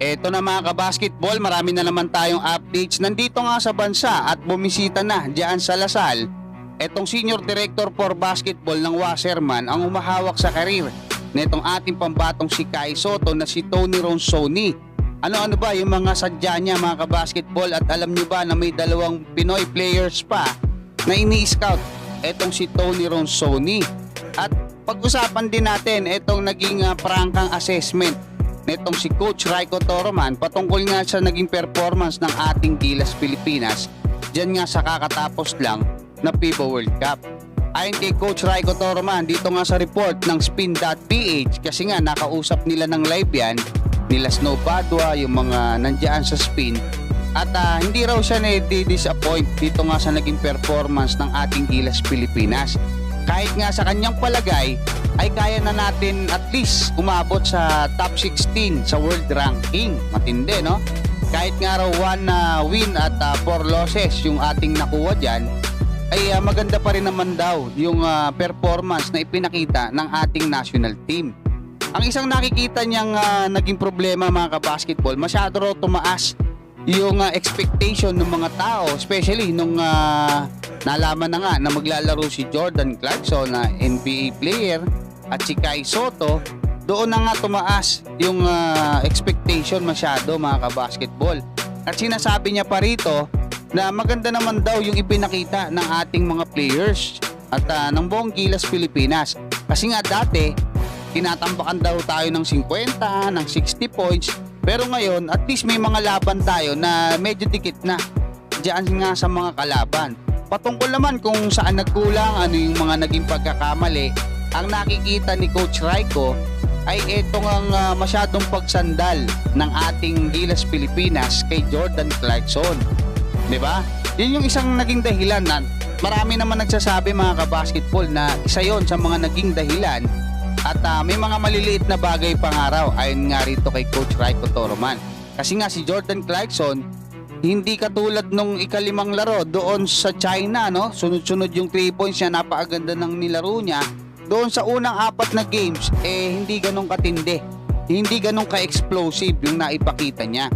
Eto na mga kabasketball, marami na naman tayong updates. Nandito nga sa bansa at bumisita na diyan sa Lasal. Etong Senior Director for Basketball ng Wasserman ang umahawak sa karir netong ating pambatong si Kai Soto na si Tony Ronsoni. Ano-ano ba yung mga sadya niya mga kabasketball at alam niyo ba na may dalawang Pinoy players pa na ini-scout etong si Tony Ronsoni. At pag-usapan din natin etong naging uh, prangkang assessment netong si Coach Raiko Toroman patungkol nga sa naging performance ng ating Gilas Pilipinas dyan nga sa kakatapos lang na FIBA World Cup. Ayon kay Coach Raiko Toroman dito nga sa report ng spin.ph kasi nga nakausap nila ng live yan nila Snow Padua, yung mga nandiyan sa spin at ah, hindi raw siya na-disappoint dito nga sa naging performance ng ating Gilas Pilipinas. Kahit nga sa kanyang palagay ay kaya na natin at least umabot sa top 16 sa world ranking. Matindi, no? Kahit nga raw one na win at uh, losses yung ating nakuha dyan, ay ah, maganda pa rin naman daw yung ah, performance na ipinakita ng ating national team. Ang isang nakikita niyang ah, naging problema mga kabasketball, masyado raw tumaas yung ah, expectation ng mga tao, especially nung ah, nalaman na nga na maglalaro si Jordan Clarkson na NBA player at si Kai Soto, doon na nga tumaas yung ah, expectation masyado mga kabasketball. At sinasabi niya pa rito na maganda naman daw yung ipinakita ng ating mga players at ah, ng buong Gilas Pilipinas. Kasi nga dati, tinatambakan daw tayo ng 50, ng 60 points. Pero ngayon, at least may mga laban tayo na medyo dikit na. Diyan nga sa mga kalaban. Patungkol naman kung saan nagkulang, ano yung mga naging pagkakamali, ang nakikita ni Coach Raiko ay itong ang ah, masyadong pagsandal ng ating Gilas Pilipinas kay Jordan Clarkson. 'Di ba? Yun yung isang naging dahilan na marami naman nagsasabi mga kabasketball na isa yon sa mga naging dahilan at ah, may mga maliliit na bagay pangaraw ayon nga rito kay Coach Raiko Toroman. Kasi nga si Jordan Clarkson hindi katulad nung ikalimang laro doon sa China, no? Sunod-sunod yung 3 points niya, napakaganda ng nilaro niya. Doon sa unang apat na games, eh hindi ganun katindi. Hindi ganun ka-explosive yung naipakita niya.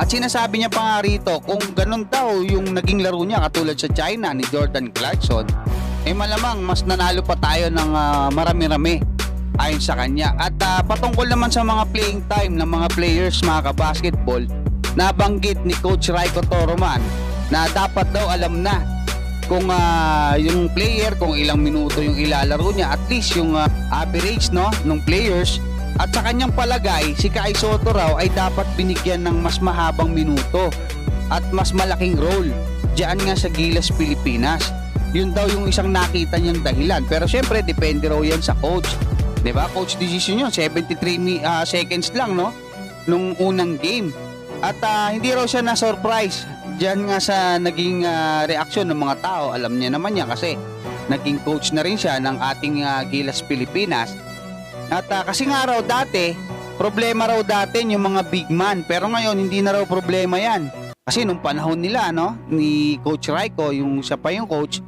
At sinasabi niya pa nga rito, kung ganun daw yung naging laro niya katulad sa China ni Jordan Clarkson, eh malamang mas nanalo pa tayo ng ah, marami-rami ayon sa kanya. At ah, patungkol naman sa mga playing time ng mga players mga kabasketball, nabanggit ni Coach Raiko Toroman na dapat daw alam na kung ah, yung player kung ilang minuto yung ilalaro niya at least yung ah, average no ng players at sa kanyang palagay si Kai Soto raw ay dapat binigyan ng mas mahabang minuto at mas malaking role diyan nga sa Gilas Pilipinas yun daw yung isang nakita niyang dahilan. Pero syempre depende raw yan sa coach. Ba? Coach decision yun. 73 mi- ah, seconds lang no? Nung unang game. At ah, hindi raw siya na surprise diyan nga sa naging ah, reaksyon ng mga tao alam niya naman niya kasi naging coach na rin siya ng ating ah, Gilas Pilipinas. At ah, kasi nga raw dati problema raw dati yung mga big man. Pero ngayon hindi na raw problema yan. Kasi nung panahon nila no ni Coach Raiko yung siya pa yung coach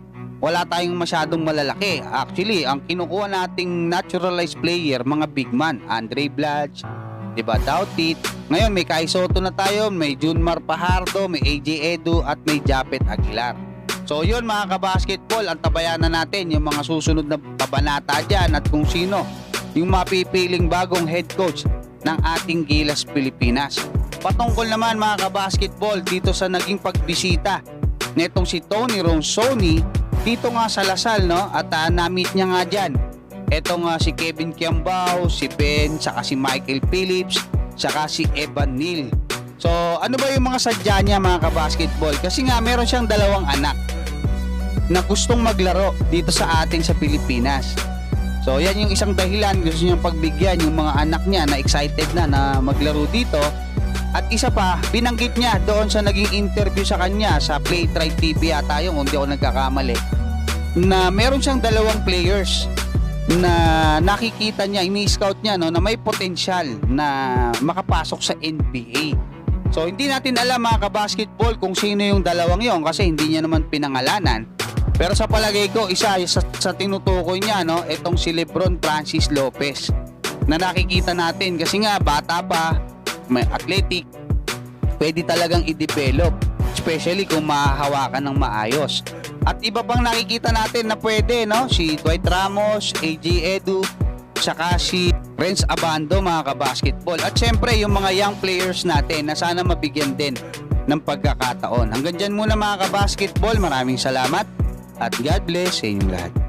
wala tayong masyadong malalaki. Actually, ang kinukuha nating naturalized player, mga big man, Andre Blatch, 'di ba? Dautit. Ngayon may Kai Soto na tayo, may Junmar Pajardo, may AJ Edu at may Japet Aguilar. So yun mga kabasketball, ang tabayanan natin yung mga susunod na kabanata dyan at kung sino yung mapipiling bagong head coach ng ating Gilas Pilipinas. Patungkol naman mga kabasketball dito sa naging pagbisita netong si Tony Ronsoni dito nga sa Lasal no at uh, na-meet niya nga dyan etong uh, si Kevin Kiambao, si Ben, saka si Michael Phillips, saka si Evan Neal. So ano ba yung mga sadya niya mga kabasketball? Kasi nga meron siyang dalawang anak na gustong maglaro dito sa atin sa Pilipinas. So yan yung isang dahilan gusto niyang pagbigyan yung mga anak niya na excited na na maglaro dito. At isa pa, binanggit niya doon sa naging interview sa kanya sa Playtrite TV ata yung kung di ako nagkakamali na meron siyang dalawang players na nakikita niya, ini-scout niya no, na may potensyal na makapasok sa NBA. So hindi natin alam mga kabasketball kung sino yung dalawang yon kasi hindi niya naman pinangalanan. Pero sa palagay ko, isa sa, sa tinutukoy niya, no, itong si Lebron Francis Lopez na nakikita natin kasi nga bata pa, may athletic, pwede talagang i-develop. Especially kung mahahawakan ng maayos. At iba pang nakikita natin na pwede, no? Si Dwight Ramos, AJ Edu, saka si Renz Abando, mga kabasketball. At syempre, yung mga young players natin na sana mabigyan din ng pagkakataon. Hanggang dyan muna mga kabasketball. Maraming salamat at God bless sa inyong lahat.